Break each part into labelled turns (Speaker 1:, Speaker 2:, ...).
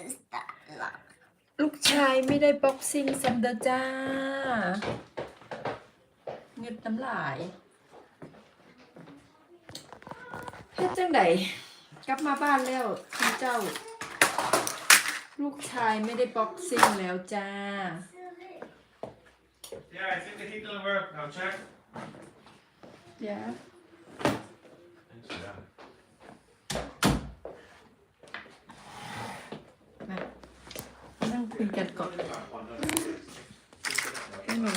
Speaker 1: is that long?
Speaker 2: ลูกชายไม่ได้บ็อกซิ่งซัมเดอร์จ้าเงืดน้ำลายเฮ็ดจังไดกลับมาบ้านแล้วคุณเจ้า ลูกชายไม่ได้บ็อกซิ่งแล้วจ้า
Speaker 3: Yeah, I think the heat doesn't work. I'll check.
Speaker 2: เดี๋ยว
Speaker 3: Thanks for that.
Speaker 2: มานั่ง คุยกันก่อนให้หนู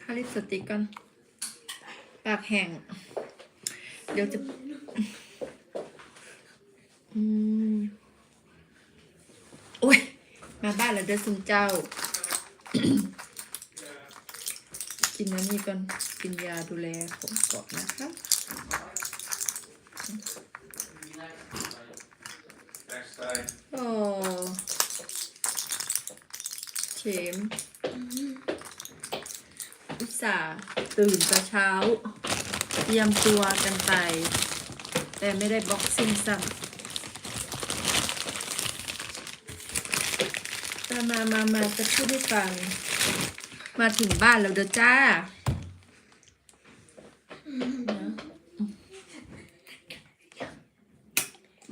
Speaker 2: ทาลิปสติกก่อนปากแห้ง เดี๋ยวจะ อืมโอ้ย มาบ้านแล้วเด้อซุนเจ้า กินอันนี้ก่อนกินยาดูแลผมก่อนนะคะโอ้เชมอุตส่าห์ตื่นแต่เช้า เตรียมตัวกันไป แต่ไม่ได้บ็อกซิ่งซ้ำแต่มามามาจะพูดให้ฟัง มาถึงบ้านแล้วเด้อจ้า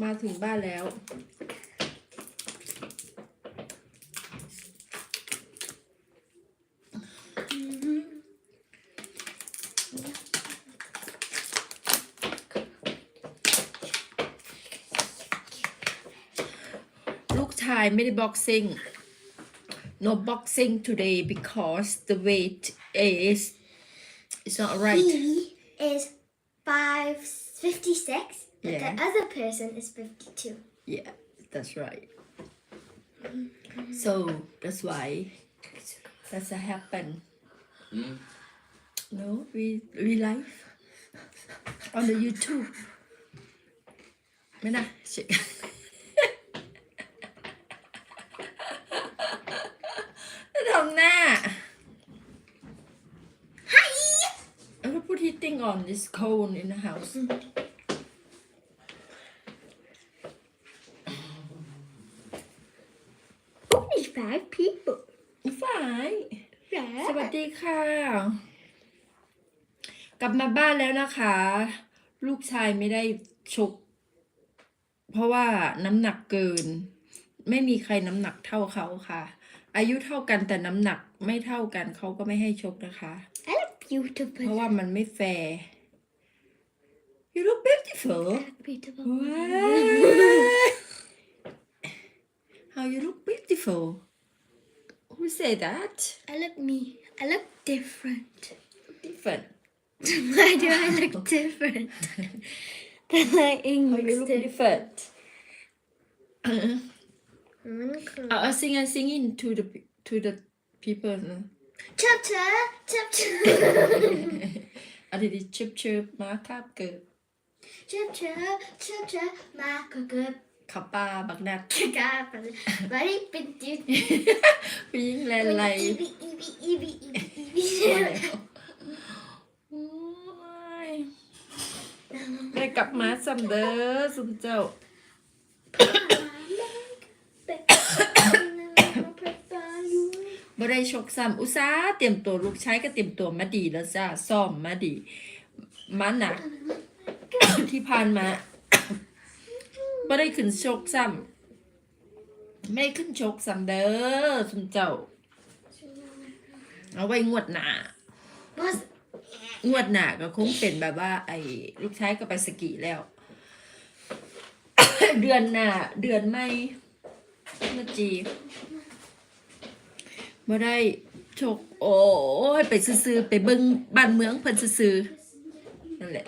Speaker 2: มาถึงบ้านแล้ว ลูกชายไม่ได้บ็อกซิ่ง no boxing today because the weight is it's not right.
Speaker 1: He is five fifty six, but
Speaker 2: Yeah.
Speaker 1: the other person is fifty two.
Speaker 2: yeah that's right. So that's why that's what happened. Hmm? No we we live on the YouTube. ไม่ put heating on this cone in the house.
Speaker 1: Only five people.
Speaker 2: ฝ่าย
Speaker 1: Yeah.
Speaker 2: สวัสดีค่ะ กลับมาบ้านแล้วนะคะ ลูกชายไม่ได้ชก เพราะว่าน้ำหนักเกิน ไม่มีใครน้ำหนักเท่าเขาค่ะ อายุเท่ากันแต่น้ำหนักไม่เท่ากันเขาก็ไม่ให้ชกนะคะ
Speaker 1: I look
Speaker 2: เพ
Speaker 1: beautiful.
Speaker 2: ราะว่ามันไม่แฟร์ You look beautiful
Speaker 1: I look beautiful.
Speaker 2: What? How you look beautiful? Who say that?
Speaker 1: I look me. I look different.
Speaker 2: Different.
Speaker 1: Why do I look different than my
Speaker 2: How you
Speaker 1: English?
Speaker 2: look different? Uh,
Speaker 1: different?
Speaker 2: uh, sing and singing to the pe- to the people. Uh.
Speaker 1: Chop chop chop chop
Speaker 2: อันนี้ชิบชิบมาคาบเกิด
Speaker 1: chop chop chop chop มาก็เกิด
Speaker 2: ขับปลาบักนัด
Speaker 1: กาไปบริปิดจิต
Speaker 2: ผู้หญิงแลนไหล
Speaker 1: อีบีอีบีอีบีอีบีอีบี
Speaker 2: โอ้ยได้กลับมาซัมเดอร์สุมเจ้า บ่ได้ชกซ้ำอุตส่าห์เตรียมตัวลูกชายก็เตรียมตัวมาดีแล้วจ้าซ้อมมาดีมาหนัก ที่ผ่านมาบ่ได้ขึ้นชกซ้ำไม่ได้ขึ้นชกซ้ำเด้อสุมเจ้า เอาไว้งวดหน้างวดหน้าก็คงเป็นแบบว่า ไอ้ลูกชายก็ไปสกีแล้ว เดือนหน้าเดือนไม่เมื่อจี บ่ได้ชกโอ้ยไปซื้อๆไปเบิ่งบ้านเมืองเพิ่นซื้อๆนั่นแหละ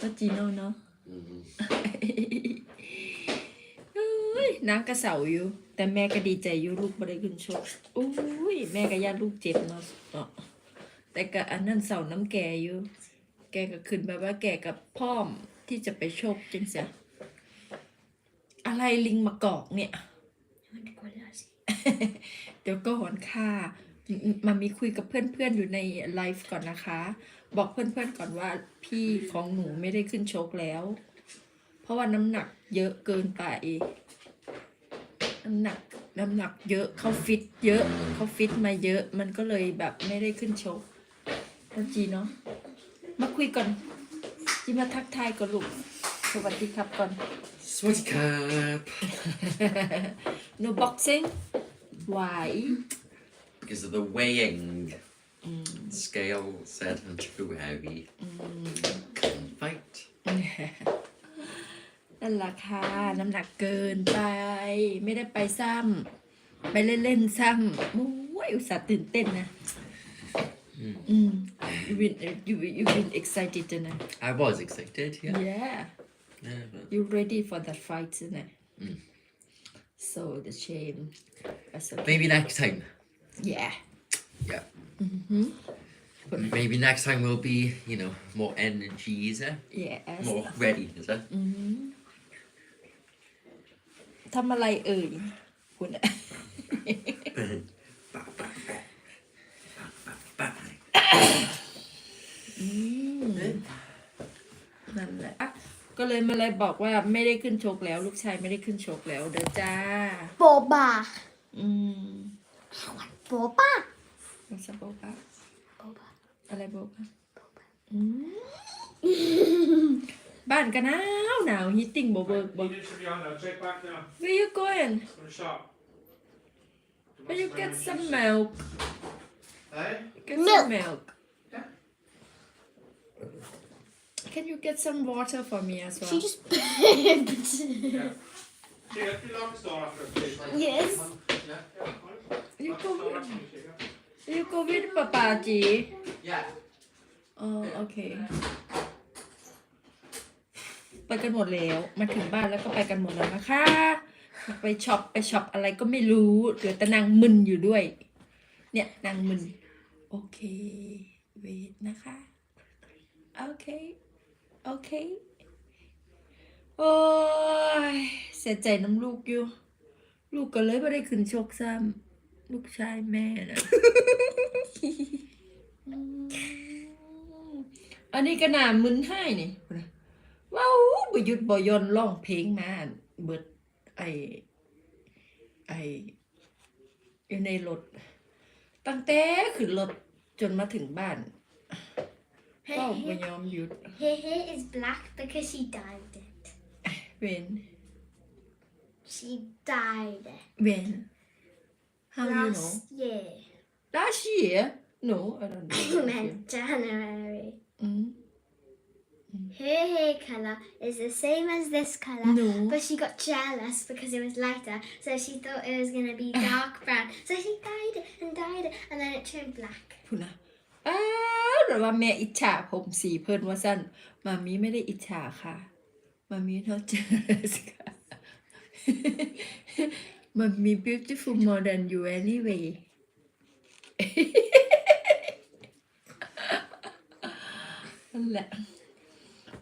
Speaker 2: ก็จีโน่เนาะเอ้ยนางกระเสาอยู่ แต่แม่ก็ดีใจอยู่ลูกบ่ได้ขึ้นชกอุ้ยแม่ก็ญาติลูกเจ็บเนาะเนาะแต่ก็อันนั้นเสาน้ำแกอยู่ แกก็ขึ้นแบบว่าแกกับพ่อมที่จะไปโชคจังเสียอะไรลิงมากอกเนี่ย เดี๋ยวก็หอนค่ะมามีคุยกับเพื่อนๆอยู่ในไลฟ์ก่อนนะคะ บอกเพื่อนๆก่อนว่าพี่ของหนูไม่ได้ขึ้นโชกแล้ว เพราะว่าน้ำหนักเยอะเกินไป น้ำหนักน้ำหนักเยอะเขาฟิตเยอะเขาฟิตมาเยอะ มันก็เลยแบบไม่ได้ขึ้นโชกแล้วจีเนาะมาคุยก่อนจีมาทักทายก่อนลูกสวัสดีครับก่อน
Speaker 4: Sweaty cap.
Speaker 2: no boxing why
Speaker 4: Because of the weighing. Scale said I'm too heavy. Couldn't fight.
Speaker 2: นั่นแหละค่ะ น้ำหนักเกินไป ไม่ได้ไปซ้ำ ไปเล่นๆซ้ำโอ้ยอุตส่าห์ตื่นเต้นนะอืม you been you you been excited นะ
Speaker 4: I was excited, yeah.
Speaker 2: yeah
Speaker 4: yeah but
Speaker 2: you ready for that fight นะ so the shame That's okay.
Speaker 4: maybe next time.
Speaker 2: yeah
Speaker 4: Yeah. Maybe next time we'll be, you know, more energy, is it?
Speaker 2: yes
Speaker 4: More ready, is it?
Speaker 2: ทำอะไรเอ่ยคุณอะ ก็เลยมาเลยบอกว่าไม่ได้ขึ้นชกแล้ว ลูกชายไม่ได้ขึ้นชกแล้วเด้อจ้า
Speaker 1: Boba.
Speaker 2: อืม
Speaker 1: Boba.
Speaker 2: มันจะบอกว่า
Speaker 1: Boba.
Speaker 2: อะไรบอกว่าอืมบ้านก็หนาวหนาวฮีตติ้งบ่เบิกบ่
Speaker 3: You should be on now. Check back now.
Speaker 2: Where you going
Speaker 3: For the shop.
Speaker 2: Where you get some milk
Speaker 3: Hey?
Speaker 2: Get
Speaker 1: Milk.
Speaker 2: some milk
Speaker 3: Yeah.
Speaker 2: Can you get some water for me as well
Speaker 1: She just burped.
Speaker 3: Yeah. See, if you lock the store after a place like
Speaker 1: yes.
Speaker 3: Yeah, fine.
Speaker 2: You
Speaker 3: Lock
Speaker 2: go
Speaker 3: the store
Speaker 2: with
Speaker 3: after you take it.
Speaker 2: You go with ป๊าป๊าจี
Speaker 4: Yeah.
Speaker 2: อ๋อโอเคไปกันหมดแล้ว มาถึงบ้านแล้วก็ไปกันหมดแล้วนะคะ ไปช็อปไปช็อปอะไรก็ไม่รู้เหลือแต่นางมึนอยู่ด้วย เนี่ยนางมึน โอเค เวทนะคะโอเค โอเค โอ้ย เสียใจน้ำลูกอยู่ ลูกก็เลยไม่ได้ขึ้นชกซ้ำลูกชายแม่นะอันนี้ก็น่ามึนให้นี่ว้าวบยุดบอยอนร้องเพลงมาเบิดไอไออยู่ในรถ ตั้งแต่ขึ้นรถจนมาถึงบ้าน Her oh, hair, when you're on mute.
Speaker 1: Her hair is black because she dyed it.
Speaker 2: When?
Speaker 1: She dyed it.
Speaker 2: When? How Last do you know?
Speaker 1: year.
Speaker 2: Last year? No, I don't know.
Speaker 1: I meant January.
Speaker 2: Mm.
Speaker 1: Her hair colour is the same as this colour,
Speaker 2: no.
Speaker 1: but she got jealous because it was lighter, so she thought it was going to be dark brown. So she dyed it and dyed it, and then it turned black.
Speaker 2: Puna. อ้าวหรือว่าแม่อิจฉาผมสีเพิ่นว่าสั้นมามีไม่ได้อิจฉาค่ะมามีเท่าเจอสค่ะมามี beautiful more than you anyway นั่นแหละ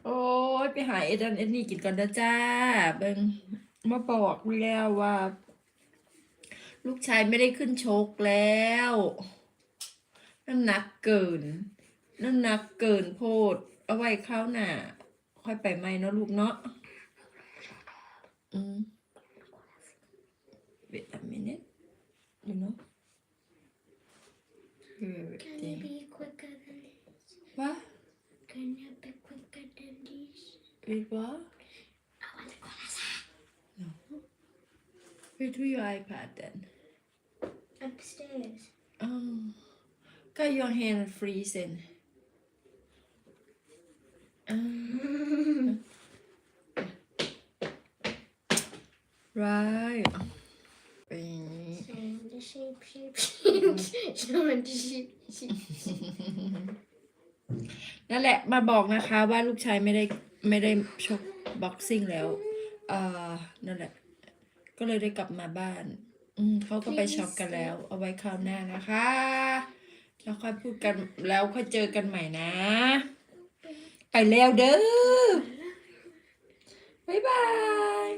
Speaker 2: โอ้ยไปหาเอ็ดันเอ็ดนี่กินก่อนนะจ้า เบิงมาบอกแล้วว่า ลูกชายไม่ได้ขึ้นชกแล้ว น้ำหนักเกิน น้ำหนักเกินโพด เอาไว้คราวหน้า ค่อยไปใหม่เนาะลูกเนาะอืม Wait a minute you know
Speaker 1: Can you be quicker than this?
Speaker 2: What?
Speaker 1: Can you be quicker than this?
Speaker 2: Wait what?
Speaker 1: I want to go outside.
Speaker 2: Where do your iPad then?
Speaker 1: Upstairs.
Speaker 2: Oh, got your hand freezing. Right. Eh,
Speaker 1: And the sheep, sheep, sheep. Showing the sheep, sheep.
Speaker 2: นั่นแหละมาบอกนะคะว่าลูกชายไม่ได้ไม่ได้ชกบ็อกซิ่งแล้วเอ่อนั่นแหละ ก็เลยได้กลับมาบ้าน อืมเขาก็ไปช็อปกันแล้ว เอาไว้คราวหน้านะคะ แล้วค่อยพูดกันแล้วค่อยเจอกันใหม่นะ ไปแล้วเด้อบ๊ายบาย